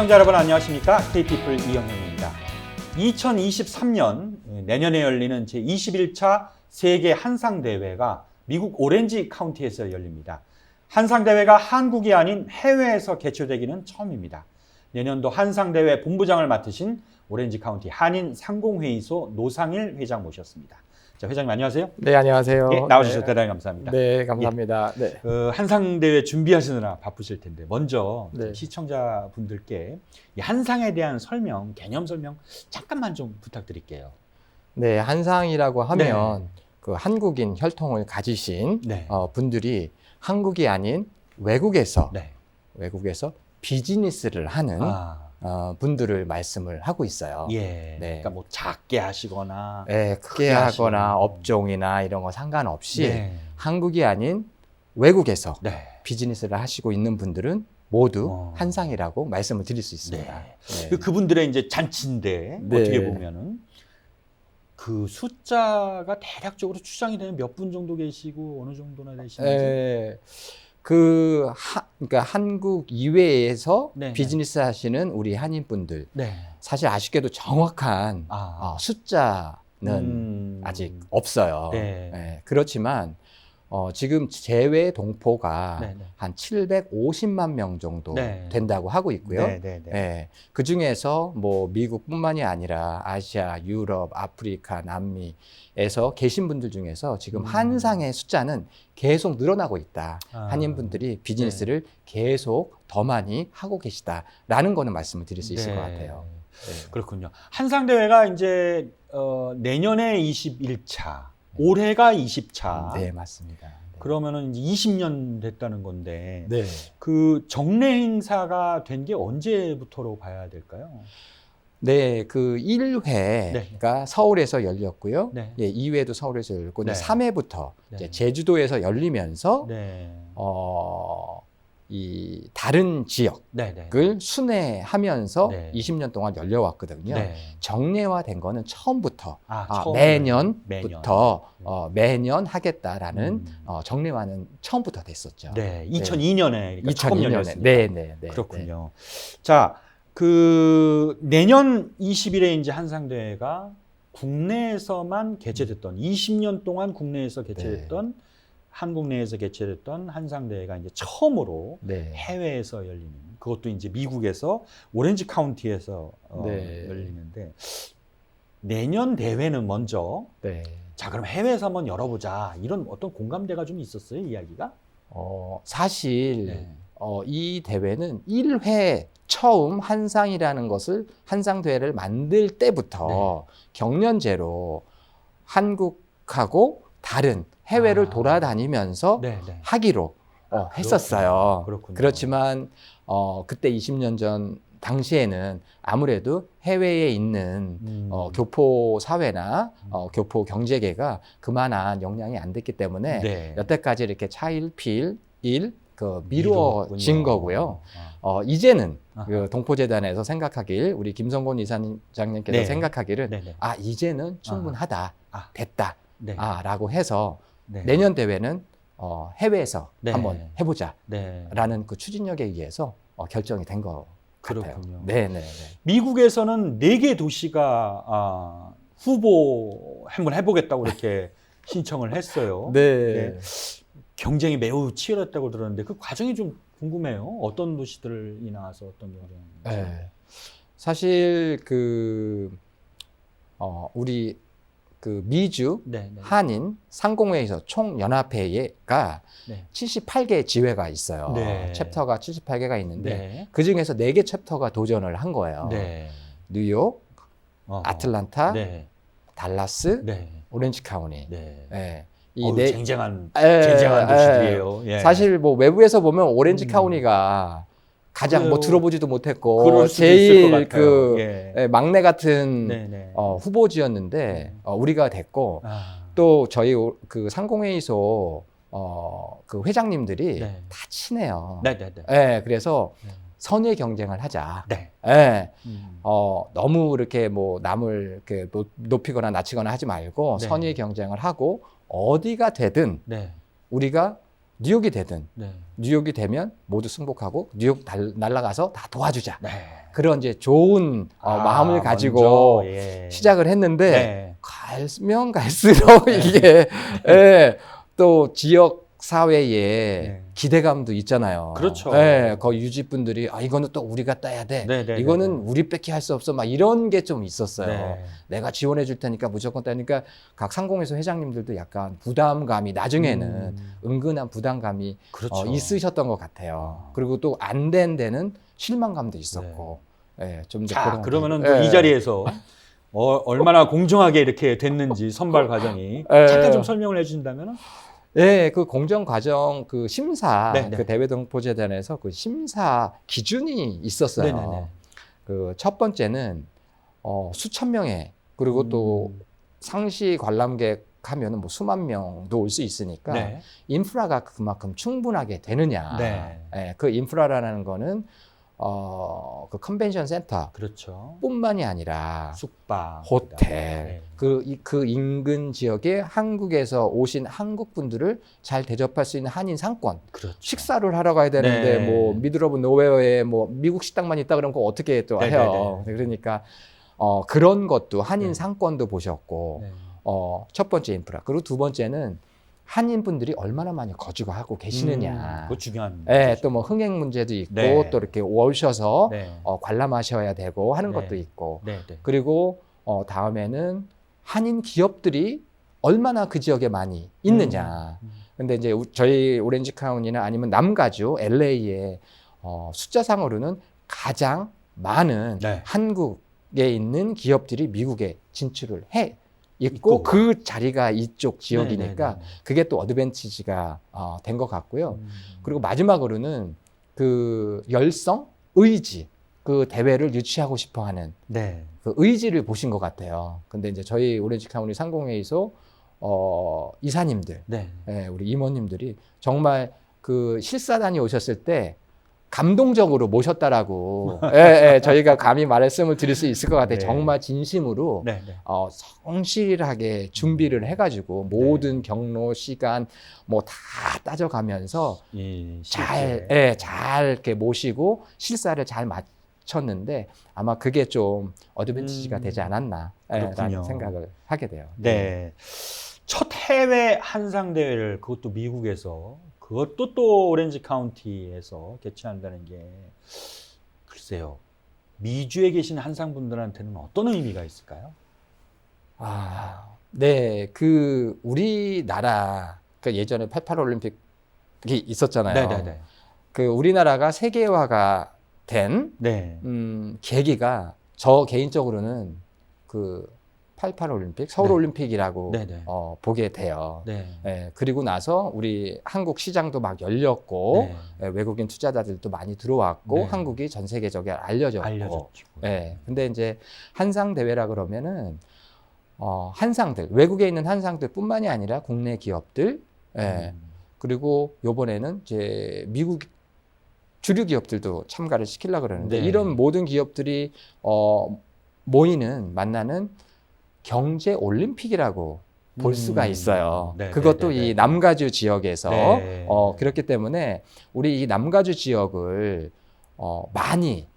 시청자 여러분 안녕하십니까? KT플 이영현입니다. 2023년 내년에 열리는 제21차 세계 한상 대회가 미국 오렌지 카운티에서 열립니다. 한상 대회가 한국이 아닌 해외에서 개최되기는 처음입니다. 내년도 한상 대회 본부장을 맡으신 오렌지 카운티 한인 상공회의소 노상일 회장 모셨습니다. 자, 회장님 안녕하세요. 네, 안녕하세요. 예, 나와주셔서 네. 대단히 감사합니다. 네, 감사합니다. 네. 어, 한상 대회 준비하시느라 바쁘실 텐데 먼저 네. 시청자분들께 이 한상에 대한 설명, 개념 설명 잠깐만 좀 부탁드릴게요. 네, 한상이라고 하면 그 한국인 혈통을 가지신 네. 어, 분들이 한국이 아닌 외국에서 네. 외국에서 비즈니스를 하는 아, 어, 분들을 말씀을 하고 있어요. 예. 네. 그러니까 뭐 작게 하시거나 네, 크게 크게 하거나 하시거나. 업종이나 이런 거 상관없이 네. 한국이 아닌 외국에서 네. 비즈니스를 하시고 있는 분들은 모두 어. 한상이라고 말씀을 드릴 수 있습니다. 네. 네. 그 그분들의 이제 잔치인데 네. 어떻게 보면은 그 숫자가 대략적으로 추정이 되면 몇분 정도 계시고 어느 정도나 되시는지. 에, 그 하, 그러니까 한국 이외에서 네네. 비즈니스 하시는 우리 한인분들 네. 사실 아쉽게도 정확한 아. 어, 숫자는 음. 아직 없어요. 네. 예, 그렇지만 어, 지금 제외 동포가 네, 네. 한 750만 명 정도 네. 된다고 하고 있고요. 네, 네, 네. 예, 그 중에서 뭐 미국뿐만이 아니라 아시아, 유럽, 아프리카, 남미에서 계신 분들 중에서 지금 음. 한상의 숫자는 계속 늘어나고 있다. 아. 한인분들이 비즈니스를 계속 더 많이 하고 계시다라는 거는 말씀을 드릴 수 있을 네. 것 같아요. 네. 그렇군요. 한상 대회가 이제 어, 내년에 21차, 올해가 20차. 네, 맞습니다. 네. 그러면은 이제 20년 됐다는 건데 네. 그 정례 행사가 된 게 언제부터로 봐야 될까요? 네, 그 1회가 서울에서 열렸고요. 네. 예, 2회도 서울에서 열렸고, 네. 네. 3회부터 네. 제주도에서 열리면서 네. 어, 이 다른 지역을 네, 네. 순회하면서 네. 20년 동안 열려왔거든요. 네. 정례화된 거는 처음부터 아, 아, 매년부터 매년. 어, 매년 하겠다라는 음. 어, 정례화는 처음부터 됐었죠. 네. 2002년에 그러니까 처음 2002년에 열렸습니다. 네, 네, 네. 그렇군요. 자, 그 내년 20일에 이제 한상 대회가 국내에서만 개최됐던 20년 동안 국내에서 개최됐던 한국 내에서 개최됐던 한상 대회가 이제 처음으로 네. 해외에서 열리는 그것도 이제 미국에서 오렌지 카운티에서 어, 네. 열리는데 내년 대회는 먼저 네. 자 그럼 해외에서 한번 열어보자 이런 어떤 공감대가 좀 있었어요 이야기가 어, 사실 네. 어, 이 대회는 1회 처음 한상이라는 것을 한상 대회를 만들 때부터 네. 경연제로 한국하고 다른 해외를 아. 돌아다니면서 네, 네. 하기로 어, 했었어요. 그렇군요. 그렇지만 어, 그때 20년 전 당시에는 아무래도 해외에 있는 음. 어, 교포 사회나 어, 교포 경제계가 그만한 역량이 안 됐기 때문에 네. 여태까지 이렇게 차일피일 그 미루어진 미루었군요. 거고요. 아. 어, 이제는 아하. 그 동포재단에서 생각하길 우리 김성곤 이사장님께서 네. 생각하기를 네, 네. 아 이제는 충분하다 아. 됐다 네. 아라고 해서 네. 내년 대회는 어, 해외에서 네. 한번 해보자라는 네. 그 추진력에 의해서 어, 결정이 된 거 같아요. 그렇군요. 네 네. 미국에서는 네 개 도시가 아, 후보 한번 해보겠다고 이렇게 신청을 했어요. 네. 네. 경쟁이 매우 치열했다고 들었는데 그 과정이 좀 궁금해요. 어떤 도시들이 나와서 어떤 경쟁이? 네. 사실 그 어, 우리 그 미주 네, 네. 한인 상공회에서 총 연합회가 네. 78개 지회가 있어요. 네. 챕터가 78개가 있는데 네. 그 중에서 4개 챕터가 도전을 한 거예요. 네. 뉴욕, 어허. 아틀란타, 네. 달라스, 네. 오렌지 카운티. 네. 예. 어우, 네- 쟁쟁한 에, 쟁쟁한 에, 도시들이에요. 예. 사실 뭐 외부에서 보면 오렌지 음. 카운티가 가장 뭐 그래요. 들어보지도 못했고 제일. 그 예. 예, 막내 같은 네, 네. 어, 후보지였는데 어, 우리가 됐고 아. 또 저희 오- 그 상공회의소 어, 그 회장님들이 네. 다 친해요. 네, 네, 네. 예, 그래서 네. 선의 경쟁을 하자. 네. 예, 음. 어, 너무 이렇게 뭐 남을 이렇게 노- 높이거나 낮추거나 하지 말고 네. 선의 경쟁을 하고 어디가 되든 네. 우리가 뉴욕이 되든 네. 뉴욕이 되면 모두 승복하고 뉴욕 달, 날아가서 다 도와주자. 네. 그런 이제 좋은 어, 아, 마음을 가지고 먼저, 예. 시작을 했는데 네. 갈면 갈수록 이게 예, 또 지역 사회에 네. 기대감도 있잖아요. 그렇죠. 예, 그 유지분들이 아 이거는 또 우리가 따야 돼. 네, 네, 이거는 네, 네. 우리밖에 할 수 없어. 막 이런 게 좀 있었어요. 네. 내가 지원해 줄 테니까 무조건 따니까 각 상공회사 회장님들도 약간 부담감이 나중에는 음, 은근한 부담감이 그렇죠. 어, 있으셨던 것 같아요. 그리고 또 안 된 데는 실망감도 있었고. 예, 좀 이제 자, 그런 그러면은 게- 이 예. 자리에서 어, 얼마나 공정하게 이렇게 됐는지 선발 과정이 예. 잠깐 좀 설명을 해 주신다면은 예, 그 공정 과정 그 심사 네, 네. 그 대외 동포재단에서 그 심사 기준이 있었어요. 네 네 네. 그첫 번째는 어, 수천 명의 그리고 또 음. 상시 관람객 하면은 뭐 수만 명도 올 수 있으니까 네. 인프라가 그만큼 충분하게 되느냐. 네. 예, 그 인프라라는 거는 어, 그 컨벤션 센터 그렇죠. 뿐만이 아니라 숙박, 호텔, 네. 그, 이- 그 인근 지역에 한국에서 오신 한국 분들을 잘 대접할 수 있는 한인 상권. 그렇죠. 식사를 하러 가야 되는데 네. 뭐 미들 오브 노웨어에 뭐 미국 식당만 있다 그러면 그거 어떻게 또 네, 해요. 네, 그러니까 어, 그런 것도 한인 네. 상권도 보셨고 네. 어, 첫 번째 인프라. 그리고 두 번째는 한인 분들이 얼마나 많이 거주가 하고 계시느냐. 음, 그거 중요한. 예, 거죠. 또뭐 흥행 문제도 있고 네. 또 이렇게 오셔서 네. 어, 관람하셔야 되고 하는 네. 것도 있고 네, 네. 그리고 어, 다음에는 한인 기업들이 얼마나 그 지역에 많이 있느냐. 음. 근데 이제 우- 저희 오렌지 카운티나 아니면 남가주 LA에 어, 숫자상으로는 가장 많은 네. 한국에 있는 기업들이 미국에 진출을 해 있고, 있고. 그 자리가 이쪽 지역이니까 네, 네, 네, 그게 또 어드밴티지가 어, 된 것 같고요. 네. 음. 그리고 마지막으로는 그 열성, 의지, 그 대회를 유치하고 싶어 하는 네. 그 의지를 보신 것 같아요. 근데 이제 저희 오렌지 카운티 상공회의소 어, 이사님들, 네. 예, 우리 임원님들이 정말 그 실사단이 오셨을 때 감동적으로 모셨다라고 예, 예, 저희가 감히 말씀을 드릴 수 있을 것 같아요. 네. 정말 진심으로 네, 네. 어, 성실하게 준비를 해가지고 네. 모든 경로 시간 뭐 다 따져가면서 이 잘. 예, 잘 이렇게 모시고 실사를 잘 마쳤는데 아마 그게 좀 어드밴티지가 음, 되지 않았나 예. 라는 생각을 하게 돼요. 네. 첫 해외 한상 대회를 그것도 미국에서 그것도 또 오렌지 카운티에서 개최한다는 게 글쎄요. 미주에 계신 한상 분들한테는 어떤 의미가 있을까요? 아, 네, 그 우리나라 그 예전에 88 올림픽이 있었잖아요. 네, 네, 네. 그 우리나라가 세계화가 된 네. 음, 계기가 저 개인적으로는 그 88 올림픽, 서울 네. 올림픽이라고 네, 네. 어, 보게 돼요. 네. 예, 그리고 나서 우리 한국 시장도 막 열렸고 네. 예, 외국인 투자자들도 많이 들어왔고 네. 한국이 전 세계적으로 알려졌고 알려졌죠. 예. 근데 이제 한상 대회라 그러면은 어, 한상들 외국에 있는 한상들뿐만이 아니라 국내 기업들 예. 음. 그리고 요번에는 이제 미국 주류 기업들도 참가를 시키려 그러는데 네. 이런 모든 기업들이 어 모이는 만나는 경제 올림픽이라고 볼 음. 수가 있어요. 네, 그것도 네. 이 남가주 지역에서 네. 어 그렇기 때문에 우리 이 남가주 지역을 어 많이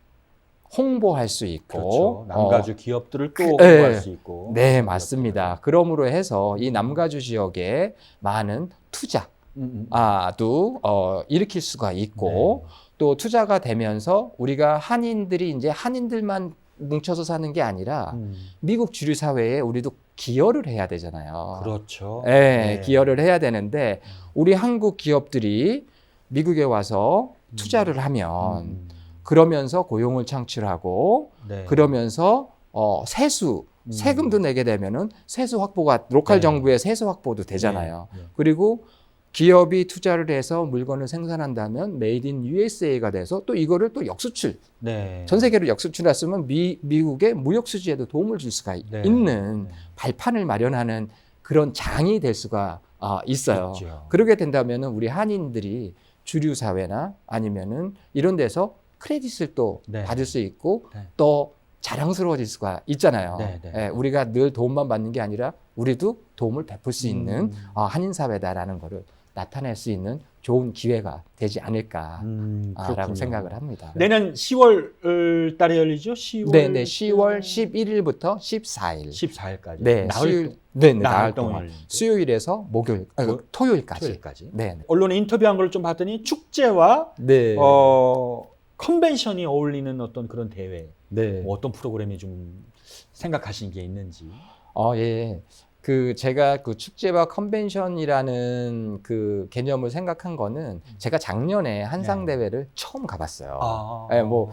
홍보할 수 있고 그렇죠. 남가주 기업들을 또 그- 홍보할 네. 수 있고. 어, 네, 맞습니다. 그러므로 해서 이 남가주 지역에 많은 투자 음, 음. 아도 어, 일으킬 수가 있고 네. 또 투자가 되면서 우리가 한인들이 이제 한인들만 뭉쳐서 사는 게 아니라 음. 미국 주류 사회에 우리도 기여를 해야 되잖아요. 그렇죠. 예, 네. 기여를 해야 되는데 우리 한국 기업들이 미국에 와서 투자를 하면 음. 그러면서 고용을 창출하고 네. 그러면서 어, 세수 음. 세금도 내게 되면은 세수 확보가 로컬 네. 정부의 세수 확보도 되잖아요. 네. 네. 그리고 기업이 투자를 해서 물건을 생산한다면 메이드 인 USA가 돼서 또 이거를 또 역수출 네. 전 세계로 역수출했으면 미, 미국의 무역 수지에도 도움을 줄 수가 네. 있는 네. 발판을 마련하는 그런 장이 될 수가 어, 있어요. 있죠. 그러게 된다면은 우리 한인들이 주류 사회나 아니면은 이런 데서 크레딧을 또 네. 받을 수 있고 네. 또 자랑스러워질 수가 있잖아요. 네, 네. 예, 우리가 늘 도움만 받는 게 아니라 우리도 도움을 베풀 수 있는 음. 어, 한인 사회다라는 거를 나타낼 수 있는 좋은 기회가 되지 않을까라고 음, 그렇군요. 생각을 합니다. 내년 10월 달에 열리죠? 10월 네, 네, 10월 11일부터 14일. 14일까지. 네, 나흘 수요일, 네, 네, 나흘 동안 동안. 수요일에서 목요일, 아, 그- 토요일까지. 토요일까지. 네, 네. 언론에 인터뷰한 걸 좀 봤더니 축제와 네. 어, 컨벤션이 어울리는 어떤 그런 대회, 네. 뭐 어떤 프로그램이 좀 생각하신 게 있는지. 어, 예. 그 제가 그 축제와 컨벤션이라는 그 개념을 생각한 거는 제가 작년에 한상 대회를 처음 가봤어요. 아, 예, 뭐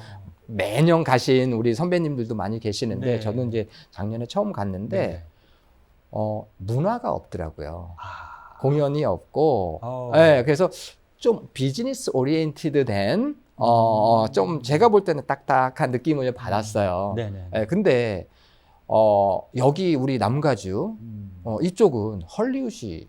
매년 가신 우리 선배님들도 많이 계시는데 네. 저는 이제 작년에 처음 갔는데 네. 어, 문화가 없더라고요. 아, 공연이 없고 어. 예, 그래서 좀 비즈니스 오리엔티드 된 어, 음. 좀 제가 볼 때는 딱딱한 느낌을 받았어요. 네네. 예, 근데 어, 여기 우리 남가주 음. 어, 이쪽은 헐리우드이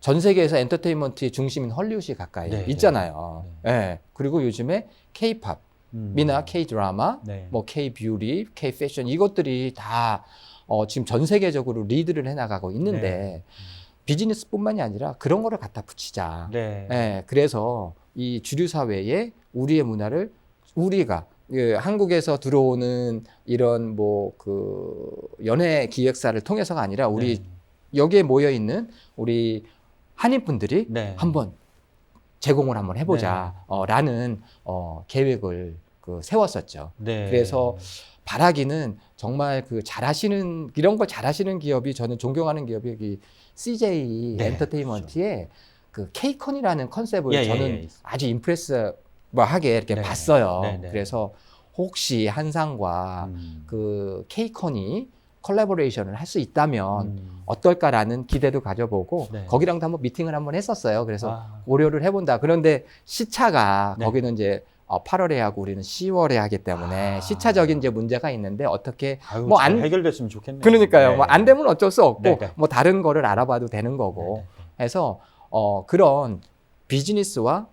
전 세계에서 엔터테인먼트의 중심인 헐리우드이 가까이 네, 있잖아요. 예. 그리고 요즘에 K-팝이나 음. K-드라마, 네. 뭐 K-뷰티, K-패션 이것들이 다 어, 지금 전 세계적으로 리드를 해 나가고 있는데 네. 비즈니스뿐만이 아니라 그런 거를 갖다 붙이자. 네. 예, 그래서 이 주류 사회에 우리의 문화를 우리가 예, 한국에서 들어오는 이런 뭐 그 연예 기획사를 통해서가 아니라 우리 여기에 모여 있는 우리 한인 분들이 네. 한번 제공을 한번 해보자라는 어, 계획을 그 세웠었죠. 네. 그래서 바라기는 정말 그 잘하시는 이런 걸 잘하시는 기업이 저는 존경하는 기업이 이 CJ 네, 엔터테인먼트의 그 K컨이라는 컨셉을 예, 예, 저는 예. 아주 임프레스 하게 이렇게 네. 봤어요. 네, 네. 그래서 혹시 한상과 음. 그 K컨이 콜라보레이션을 할 수 있다면 음. 어떨까라는 기대도 가져보고 네. 거기랑도 한번 미팅을 한번 했었어요. 그래서 아, 고려를 해본다. 그런데 시차가 네. 거기는 이제 어, 8월에 하고 우리는 10월에 하기 때문에 아. 시차적인 이제 문제가 있는데 어떻게 뭐잘 안- 해결됐으면 좋겠네요. 그러니까요. 네. 뭐안 되면 어쩔 수 없고 네, 네. 뭐 다른 거를 알아봐도 되는 거고 네, 해서 어 그런 비즈니스와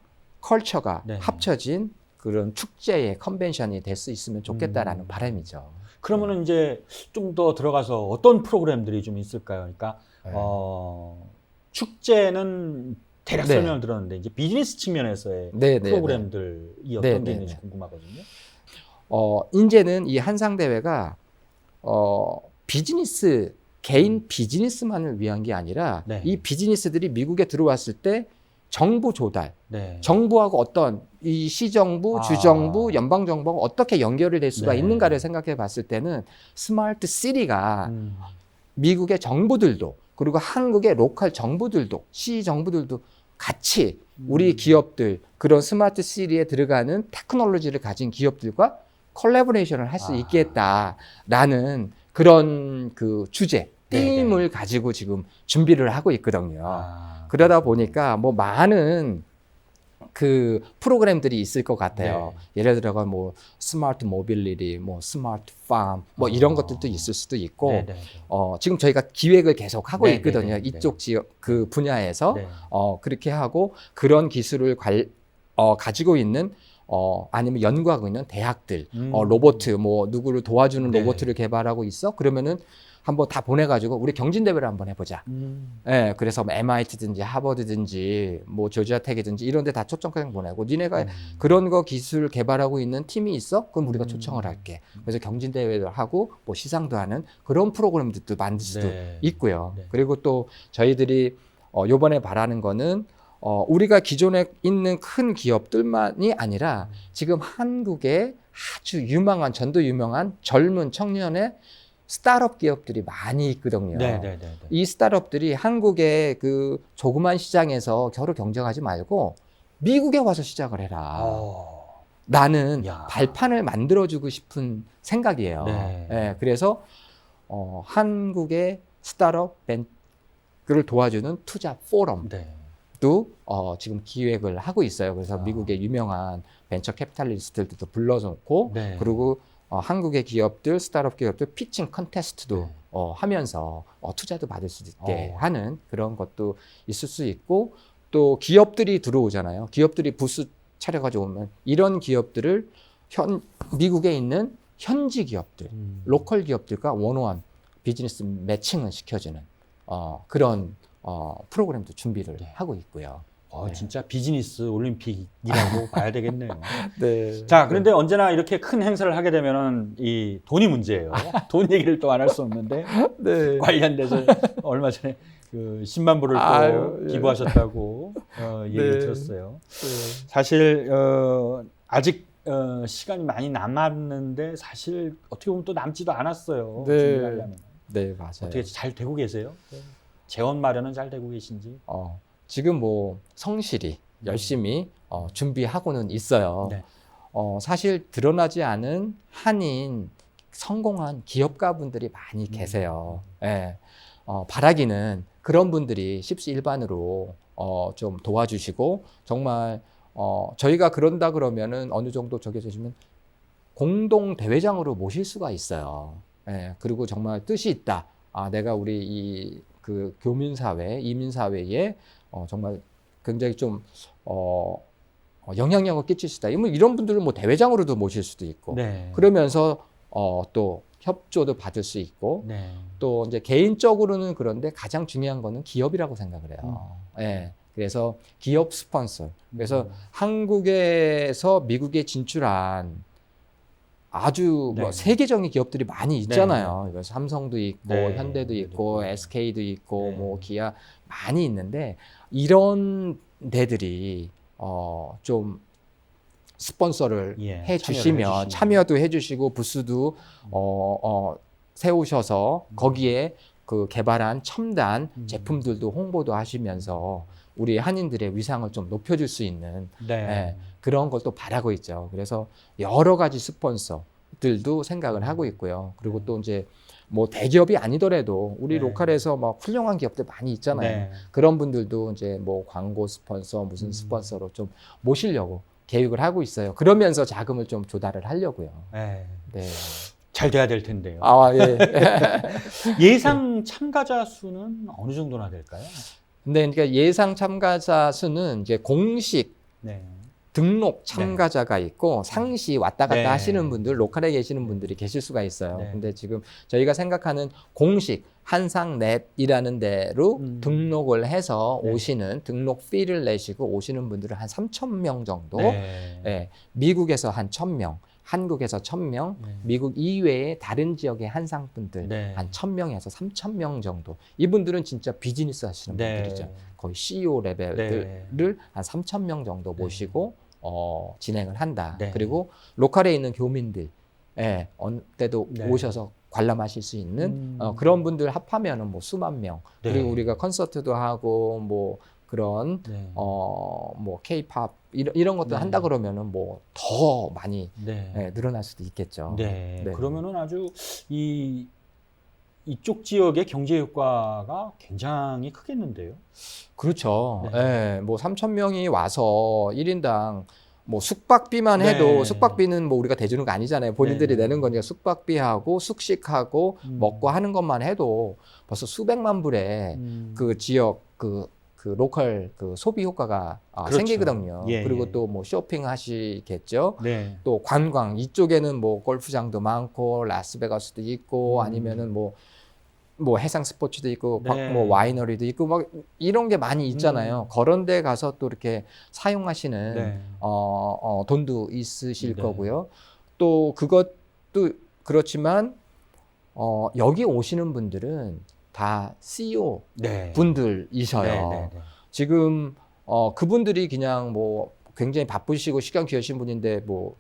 컬처가 네. 합쳐진 그런 축제의 컨벤션이 될 수 있으면 좋겠다라는 음. 바람이죠. 그러면은 이제 좀 더 들어가서 어떤 프로그램들이 좀 있을까요? 그러니까 네. 어, 축제는 대략 네. 설명을 들었는데 이제 비즈니스 측면에서의 네, 네, 네. 프로그램들이 어떤 네, 게 네, 있는지 네. 궁금하거든요. 어, 이제는 이 한상 대회가 어, 비즈니스 개인 비즈니스만을 위한 게 아니라 네. 이 비즈니스들이 미국에 들어왔을 때 정보 조달, 네. 정부하고 어떤 이 시정부, 아. 주정부, 연방 정부가 어떻게 연결이 될 수가 네. 있는가를 생각해 봤을 때는 스마트 시티가 음. 미국의 정부들도 그리고 한국의 로컬 정부들도 시 정부들도 같이 우리 음. 기업들 그런 스마트 시리에 들어가는 테크놀로지를 가진 기업들과 콜라보레이션을 할수 아. 있겠다라는 그런 그 주제, 네네. 팀을 가지고 지금 준비를 하고 있거든요. 아, 그러다 보니까 뭐 많은 그 프로그램들이 있을 것 같아요. 네. 예를 들어가 뭐 스마트 모빌리티, 뭐 스마트 팜, 뭐 이런 아. 것들도 있을 수도 있고, 네, 네, 네. 어, 지금 저희가 기획을 계속 하고 네, 있거든요. 네, 네, 네. 이쪽 지역 그 분야에서 네. 어, 그렇게 하고 그런 기술을 관, 어, 가지고 있는 어, 아니면 연구하고 있는 대학들, 음. 어, 로보트 뭐 누구를 도와주는 네. 로보트를 개발하고 있어? 그러면은 한번 다 보내가지고 우리 경진 대회를 한번 해보자. 음. 예, 그래서 뭐 MIT든지 하버드든지 뭐 조지아텍이든지 이런 데 다 초청장 보내고 니네가 음. 그런 거 기술 개발하고 있는 팀이 있어? 그럼 우리가 음. 초청을 할게. 그래서 경진 대회를 하고 뭐 시상도 하는 그런 프로그램들도 만들 수도 네. 있고요. 네. 그리고 또 저희들이 어 요번에 바라는 거는 어 우리가 기존에 있는 큰 기업들만이 아니라 지금 한국에 아주 유망한 전도 유명한 젊은 청년의 스타트업 기업들이 많이 있거든요. 네, 네, 네, 네. 이 스타트업들이 한국의 그 조그만 시장에서 겨루 경쟁하지 말고 미국에 와서 시작을 해라. 어. 나는 야. 발판을 만들어주고 싶은 생각이에요. 네. 예, 그래서 어, 한국의 스타트업 벤를 도와주는 투자 포럼도 네. 어, 지금 기획을 하고 있어요. 그래서 아. 미국의 유명한 벤처 캐피탈리스트들도 불러놓고 네. 그리고 어, 한국의 기업들, 스타트업 기업들 피칭 컨테스트도 네. 어, 하면서 어, 투자도 받을 수 있게 어. 하는 그런 것도 있을 수 있고 또 기업들이 들어오잖아요. 기업들이 부스 차려가지고 오면 이런 기업들을 현 미국에 있는 현지 기업들, 음. 로컬 기업들과 원어원 비즈니스 매칭을 시켜주는 어, 그런 어, 프로그램도 준비를 네. 하고 있고요. 어, 네. 진짜 비즈니스 올림픽이라고 봐야 되겠네요. 네. 자, 그런데 언제나 이렇게 큰 행사를 하게 되면은 이 돈이 문제예요. 돈 얘기를 또 안 할 수 없는데 네. 관련돼서 얼마 전에 그 10만 불을 또 아유, 예. 기부하셨다고 어, 얘기를 네. 들었어요. 네. 사실 어, 아직 어, 시간이 많이 남았는데 사실 어떻게 보면 또 남지도 않았어요. 네. 네, 맞아요. 어떻게 잘 되고 계세요? 네. 재원 마련은 잘 되고 계신지? 어, 지금 뭐 성실히 열심히 어, 준비하고는 있어요. 네. 어, 사실 드러나지 않은 한인 성공한 기업가 분들이 많이 음. 계세요. 예. 어, 바라기는 그런 분들이 십시 일반으로 어, 좀 도와주시고 정말 어, 저희가 그런다 그러면은 어느 정도 저기 해주시면 공동 대회장으로 모실 수가 있어요. 예. 그리고 정말 뜻이 있다. 아, 내가 우리 이 그 교민 사회, 이민 사회에 어, 정말 굉장히 좀 어, 어, 영향력을 끼칠 수 있다. 이런 이런 분들은 뭐 대회장으로도 모실 수도 있고 네. 그러면서 어, 또 협조도 받을 수 있고 네. 또 이제 개인적으로는 그런데 가장 중요한 거는 기업이라고 생각을 해요. 음. 예. 그래서 기업 스폰서. 그래서 음. 한국에서 미국에 진출한 아주 뭐 네. 세계적인 기업들이 많이 있잖아요. 그래서 삼성도 있고 네. 현대도 있고 그렇고. SK도 있고 네. 뭐 기아 많이 있는데 이런 데들이 어좀 스폰서를 예, 해 주시면. 참여도 해 주시고 부스도 어, 어, 세우셔서 음. 거기에 그 개발한 첨단 음. 제품들도 홍보도 하시면서 우리 한인들의 위상을 좀 높여줄 수 있는 네. 예, 그런 걸 또 바라고 있죠. 그래서 여러 가지 스폰서들도 생각을 하고 있고요. 그리고 또 이제 뭐 대기업이 아니더라도 우리 네. 로컬에서 막 훌륭한 기업들 많이 있잖아요. 네. 그런 분들도 이제 뭐 광고 스폰서 무슨 음. 스폰서로 좀 모시려고 계획을 하고 있어요. 그러면서 자금을 좀 조달을 하려고요. 네. 네. 잘 돼야 될 텐데요. 아, 예. 예상 참가자 수는 어느 정도나 될까요? 근데 그러니까 예상 참가자 수는 이제 공식 네. 등록 참가자가 있고 상시 왔다 갔다 네. 하시는 분들, 로컬에 계시는 분들이 계실 수가 있어요. 네. 근데 지금 저희가 생각하는 공식 한상넷이라는 데로 음. 등록을 해서 네. 오시는 등록 피를 내시고 오시는 분들은 한 3천 명 정도. 네. 예, 미국에서 한 1,000명, 한국에서 1,000명, 네. 미국 이외의 다른 지역의 한상분들 네. 한 1,000명에서 3,000명 정도. 이분들은 진짜 비즈니스 하시는 네. 분들이죠. 거의 CEO 레벨들을 네. 한 3,000명 정도 네. 모시고 어, 진행을 한다. 네. 그리고 로컬에 있는 교민들, 예, 어느 때도 네. 오셔서 관람하실 수 있는 음. 어, 그런 분들 합하면은 뭐 수만 명. 네. 그리고 우리가 콘서트도 하고 뭐 그런 네. 어, 뭐 케이팝 이런, 이런 것들 네. 한다 그러면은 뭐 더 많이 네. 예, 늘어날 수도 있겠죠. 네. 네. 그러면은 아주 이 이쪽 지역의 경제 효과가 굉장히 크겠는데요. 그렇죠. 네. 예, 뭐 3천 명이 와서 1인당 뭐 숙박비만 네. 해도 숙박비는 뭐 우리가 대주는 거 아니잖아요. 본인들이 네. 내는 거니까 숙박비하고 숙식하고 음. 먹고 하는 것만 해도 벌써 수백만 불의 음. 그 지역 그, 그 로컬 그 소비 효과가 아, 그렇죠. 생기거든요. 예, 그리고 예. 또뭐 쇼핑 하시겠죠. 네. 또 관광 이쪽에는 뭐 골프장도 많고 라스베가스도 있고 음. 아니면은 뭐뭐 해상 스포츠도 있고 네. 과- 뭐 와이너리도 있고 막 이런 게 많이 있잖아요. 그런 데 가서 또 이렇게 사용하시는 네. 어, 어 돈도 있으실 네. 거고요. 또 그것도 그렇지만 어 여기 오시는 분들은 다 CEO 네. 분들이셔요. 네, 네, 네. 지금 어 그분들이 그냥 뭐 굉장히 바쁘시고 시간 귀하신 분인데 뭐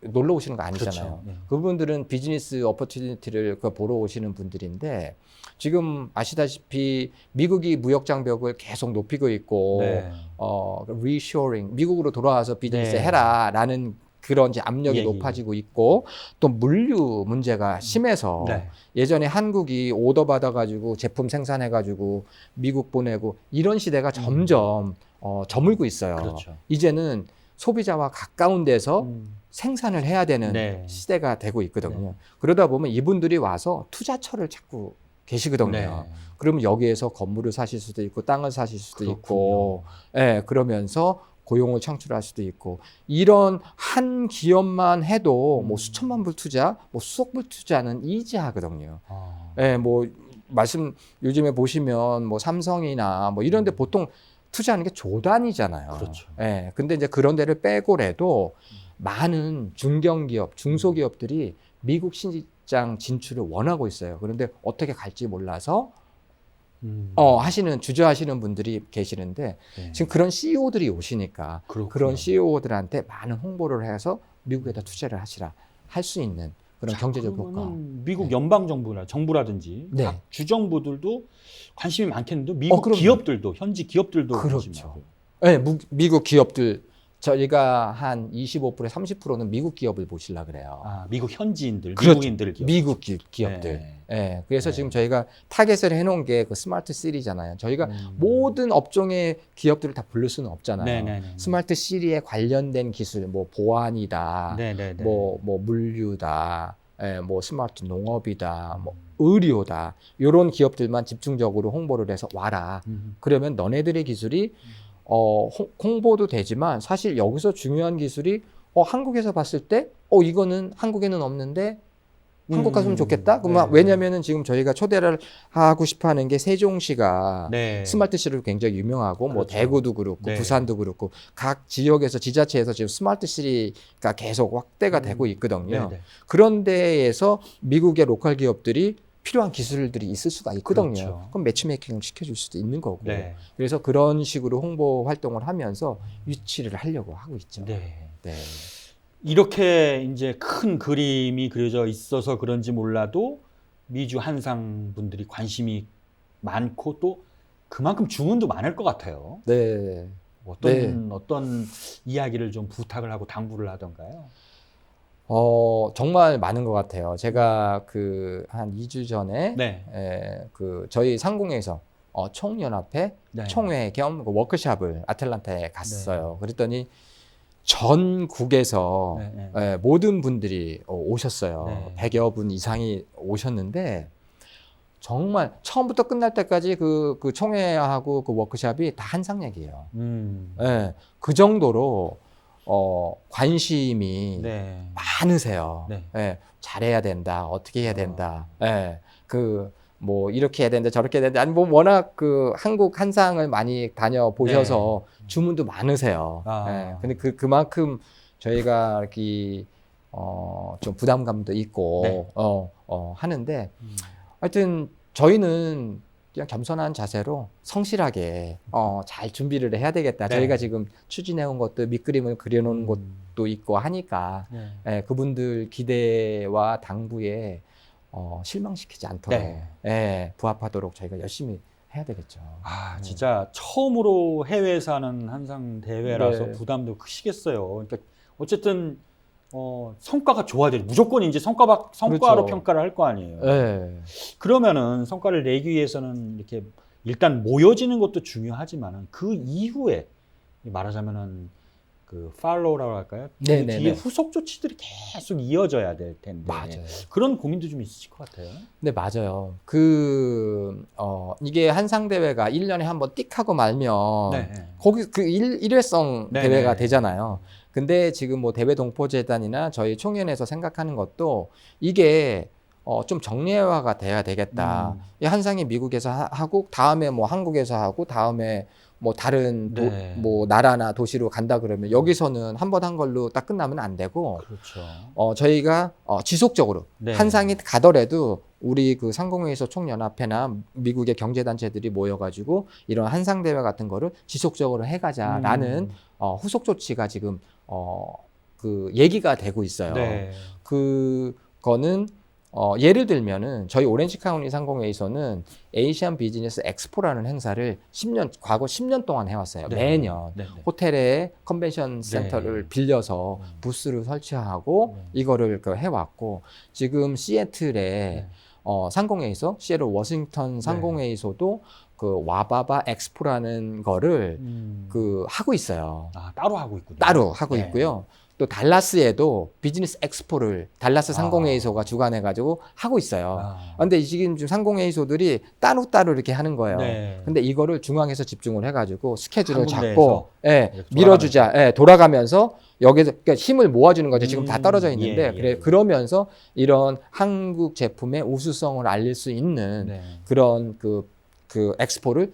놀러 오시는 거 아니잖아요. 그렇죠. 네. 그분들은 비즈니스 어퍼튜니티를 그 보러 오시는 분들인데 지금 아시다시피 미국이 무역 장벽을 계속 높이고 있고 네. 어 리쇼링 미국으로 돌아와서 비즈니스 네. 해라라는 그런 이제 압력이 예, 예. 높아지고 있고 또 물류 문제가 심해서 네. 예전에 한국이 오더 받아가지고 제품 생산해가지고 미국 보내고 이런 시대가 점점 어, 저물고 있어요. 음. 그렇죠. 이제는 소비자와 가까운 데서 음. 생산을 해야 되는 네. 시대가 되고 있거든요. 네. 그러다 보면 이분들이 와서 투자처를 찾고 계시거든요. 네. 그러면 여기에서 건물을 사실 수도 있고 땅을 사실 수도 그렇군요. 있고, 예, 그러면서 고용을 창출할 수도 있고 이런 한 기업만 해도 뭐 음. 수천만 불 투자, 뭐 수억 불 투자는 이지하거든요. 아. 예, 뭐 말씀 요즘에 보시면 뭐 삼성이나 뭐 이런데 보통 투자하는 게 조단이잖아요. 그렇죠. 예. 근데 이제 그런 데를 빼고라도 많은 중견기업, 중소기업들이 미국 시장 진출을 원하고 있어요. 그런데 어떻게 갈지 몰라서 음. 어, 하시는 주저하시는 분들이 계시는데 네. 지금 그런 CEO들이 오시니까 그렇구나. 그런 CEO들한테 많은 홍보를 해서 미국에다 투자를 하시라 할 수 있는 그런 자, 경제적 효과. 미국 네. 연방 정부나 정부라든지 네. 각 주정부들도 관심이 많겠는데 미국 어. 기업들도 현지 기업들도 그렇죠. 관심이 네, 무- 미국 기업들 저희가 한 25% 30%는 미국 기업을 보실라 그래요. 아, 미국 현지인들, 그렇죠. 미국인들 기업. 미국 기, 기업들. 네. 예, 그래서 네. 지금 저희가 타겟을 해놓은 게 그 스마트 시리잖아요. 저희가 음. 모든 업종의 기업들을 다 부를 수는 없잖아요. 네네네. 스마트 시리에 관련된 기술, 뭐 보안이다. 뭐, 뭐 물류다, 예, 뭐 스마트 농업이다, 뭐 음. 의료다, 이런 기업들만 집중적으로 홍보를 해서 와라. 음. 그러면 너네들의 기술이 어, 홍- 홍보도 되지만 사실 여기서 중요한 기술이 어, 한국에서 봤을 때 어, 이거는 한국에는 없는데 한국 갔으면 음. 좋겠다. 그러면 네. 왜냐면은 지금 저희가 초대를 하고 싶어 하는 게 세종시가 네. 스마트 시리로 굉장히 유명하고 뭐 그렇죠. 대구도 그렇고 네. 부산도 그렇고 각 지역에서 지자체에서 지금 스마트 시리가 계속 확대가 음. 되고 있거든요. 네네. 그런 데에서 미국의 로컬 기업들이 필요한 기술들이 있을 수가 있거든요. 그렇죠. 그럼 매치메이킹을 시켜줄 수도 있는 거고. 네. 그래서 그런 식으로 홍보 활동을 하면서 유치를 하려고 하고 있죠. 네. 네. 이렇게 이제 큰 그림이 그려져 있어서 그런지 몰라도 미주 한상 분들이 관심이 많고 또 그만큼 주문도 많을 것 같아요. 네. 어떤 네. 어떤 이야기를 좀 부탁을 하고 당부를 하던가요? 어, 정말 많은 것 같아요. 제가 그 한 2주 전에 네. 에, 그 저희 상공에서 어, 총연합회 네. 총회 겸그 워크샵을 아틀란타에 갔어요. 그랬더니 전국에서 네, 네. 에, 모든 분들이 어, 오셨어요. 네. 100여 분 이상이 오셨는데 정말 처음부터 끝날 때까지 그, 그 총회하고 그 워크샵이 다 한상 얘기예요. 음. 예, 그 정도로 어, 관심이 네. 많으세요. 네. 예, 잘해야 된다. 어떻게 해야 된다. 예, 그, 뭐, 이렇게 해야 된다. 저렇게 해야 된다. 아니, 뭐, 워낙 그 한국 한상을 많이 다녀보셔서 주문도 많으세요. 네. 아. 예, 근데 그, 그만큼 저희가 이렇게, 어, 좀 부담감도 있고, 네. 어, 어, 하는데, 음. 하여튼 저희는 그냥 겸손한 자세로 성실하게 어, 잘 준비를 해야 되겠다. 네. 저희가 지금 추진해온 것도 밑그림을 그려놓은 음. 것도 있고 하니까 네. 예, 그분들 기대와 당부에 어, 실망시키지 않도록 네. 예, 부합하도록 저희가 열심히 해야 되겠죠. 아, 네. 진짜 처음으로 해외에서 하는 한상 대회라서 네. 부담도 크시겠어요. 그러니까 어쨌든 어, 성과가 좋아야 돼. 무조건 이제 성과 성과로 그렇죠. 평가를 할 거 아니에요. 예. 그러면은 성과를 내기 위해서는 이렇게 일단 모여지는 것도 중요하지만은 그 이후에 말하자면은 그 팔로우라고 할까요? 그 네네네. 뒤에 후속 조치들이 계속 이어져야 될 텐데 맞아요. 그런 고민도 좀 있으실 것 같아요. 네, 맞아요. 그, 어, 이게 한상 대회가 1년에 한번 띡 하고 말면 네. 거기 그 일, 일회성 네네. 대회가 되잖아요. 근데 지금 뭐 대외 동포재단이나 저희 총연에서 생각하는 것도 이게 어, 좀 정례화가 돼야 되겠다. 음. 이 한상이 미국에서 하, 하고 다음에 뭐 한국에서 하고 다음에 뭐 다른 도, 네. 뭐 나라나 도시로 간다 그러면 여기서는 한번한 걸로 딱 끝나면 안 되고 그렇죠. 어, 저희가 어, 지속적으로 네. 한상이 가더라도 우리 그 상공회의소 총연합회나 미국의 경제단체들이 모여가지고 이런 한상 대회 같은 거를 지속적으로 해가자라는 음. 어, 후속 조치가 지금 어, 그 얘기가 되고 있어요. 네. 그거는 어, 예를 들면은 저희 오렌지 카운티 상공회의소는 에이시안 비즈니스 엑스포라는 행사를 10년 과거 10년 동안 해왔어요. 네. 매년 네. 네. 호텔에 컨벤션 센터를 빌려서 음. 부스를 설치하고 음. 이거를 그 해왔고 지금 시애틀에 네. 어, 상공회의소 시애틀 워싱턴 상공회의소도 그 와바바 엑스포라는 거를 음. 그 하고 있어요. 아, 따로 하고 있군요. 따로 하고 네. 있고요. 또 달라스에도 비즈니스 엑스포를 달라스 아. 상공회의소가 주관해가지고 하고 있어요. 아. 근데 지금 지금 상공회의소들이 따로따로 이렇게 하는 거예요. 네. 근데 이거를 중앙에서 집중을 해가지고 스케줄을 한 잡고 예, 이렇게 밀어주자. 예, 돌아가면서 여기서 그러니까 힘을 모아주는 거죠. 지금 다 음, 떨어져 있는데 예, 예. 그래 그러면서 이런 한국 제품의 우수성을 알릴 수 있는 네. 그런 그 그 엑스포를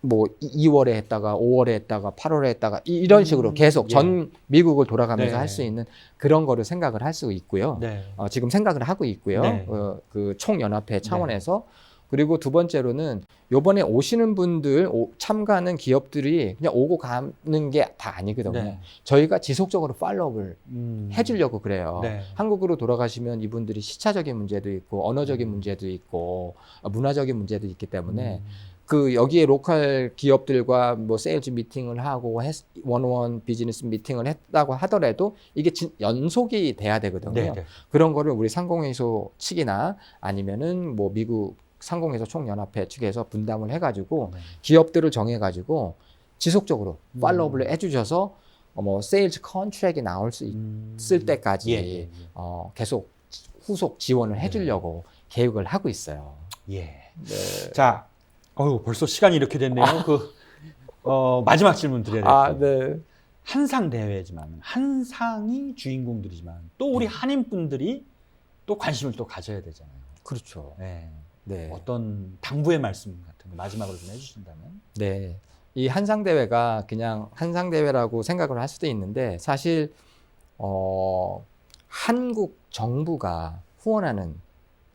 뭐 2월에 했다가 5월에 했다가 8월에 했다가 이- 이런 식으로 음, 계속 예. 전 미국을 돌아가면서 네. 할수 있는 그런 거를 생각을 할 수 있고요. 네. 어, 지금 생각을 하고 있고요. 네. 어, 그 총연합회 차원에서 그리고 두 번째로는 요번에 오시는 분들 오- 참가하는 기업들이 그냥 오고 가는 게 다 아니거든요. 네. 저희가 지속적으로 팔로우를 음. 해주려고 그래요. 네. 한국으로 돌아가시면 이분들이 시차적인 문제도 있고 언어적인 음. 문제도 있고 어, 문화적인 문제도 있기 때문에 음. 그 여기에 로컬 기업들과 뭐 세일즈 미팅을 하고 했- 원원 비즈니스 미팅을 했다고 하더라도 이게 진- 연속이 돼야 되거든요. 네. 네. 그런 거를 우리 상공회소 측이나 아니면은 뭐 미국 상공회소 총연합회 측에서 분담을 해가지고 네. 기업들을 정해가지고 지속적으로 음. 팔로우를 해주셔서 어, 뭐 세일즈 컨트랙이 나올 수 음. 있을 때까지 예, 예, 어, 계속 후속 지원을 해주려고 계획을 하고 있어요. 예. 예. 네. 자, 어유 벌써 시간이 이렇게 됐네요. 그 어, 마지막 질문 드려야 될 아. 네. 한상 대회지만 한상이 주인공들이지만 또 우리 네. 한인 분들이 또 관심을 또 가져야 되잖아요. 그렇죠. 네. 네. 어떤 당부의 말씀 같은 거 마지막으로 좀 해주신다면. 네. 이 한상 대회가 그냥 한상 대회라고 생각을 할 수도 있는데 사실 어 한국 정부가 후원하는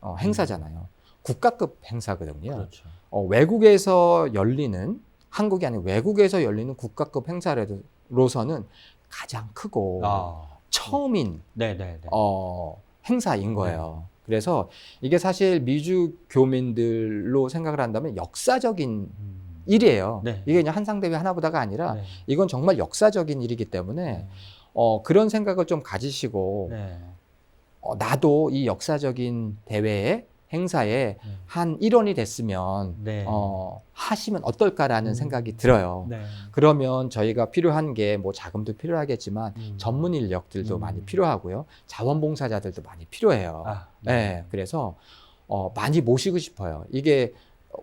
어, 행사잖아요. 국가급 행사거든요. 그렇죠. 어, 외국에서 열리는 한국이 아닌 외국에서 열리는 국가급 행사로서는 가장 크고 아, 처음인 네, 네, 네. 어, 행사인 거예요. 그래서 이게 사실 미주 교민들로 생각을 한다면 역사적인 음. 일이에요. 네. 이게 그냥 한상대회 하나보다가 아니라 네. 이건 정말 역사적인 일이기 때문에 네. 어, 그런 생각을 좀 가지시고 네. 어, 나도 이 역사적인 대회에 행사에 네. 한 일원이 됐으면 네. 어, 하시면 어떨까라는 음. 생각이 들어요. 네. 그러면 저희가 필요한 게 뭐 자금도 필요하겠지만 음. 전문 인력들도 음. 많이 필요하고요. 자원봉사자들도 많이 필요해요. 아, 네. 그래서 어, 많이 모시고 싶어요. 이게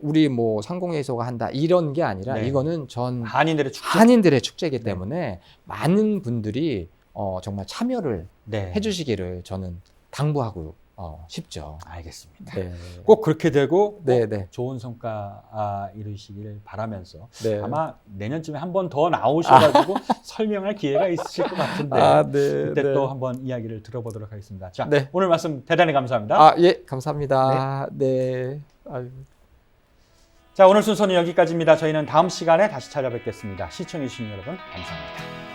우리 뭐 상공회의소가 한다 이런 게 아니라 네. 이거는 전 한인들의 축제. 한인들의 축제이기 네. 때문에 많은 분들이 어, 정말 참여를 네. 해주시기를 저는 당부하고 어, 싶죠. 알겠습니다. 네. 꼭 그렇게 되고 꼭 네, 네. 좋은 성과 아, 이루시길 바라면서 네. 아마 내년쯤에 한 번 더 나오셔가지고 설명할 기회가 있으실 것 같은데 아, 네. 그때 네. 또 한번 이야기를 들어보도록 하겠습니다. 자, 네. 오늘 말씀 대단히 감사합니다. 아, 예, 감사합니다. 네. 아유. 자, 오늘 순서는 여기까지입니다. 저희는 다음 시간에 다시 찾아뵙겠습니다. 시청해주신 여러분, 감사합니다.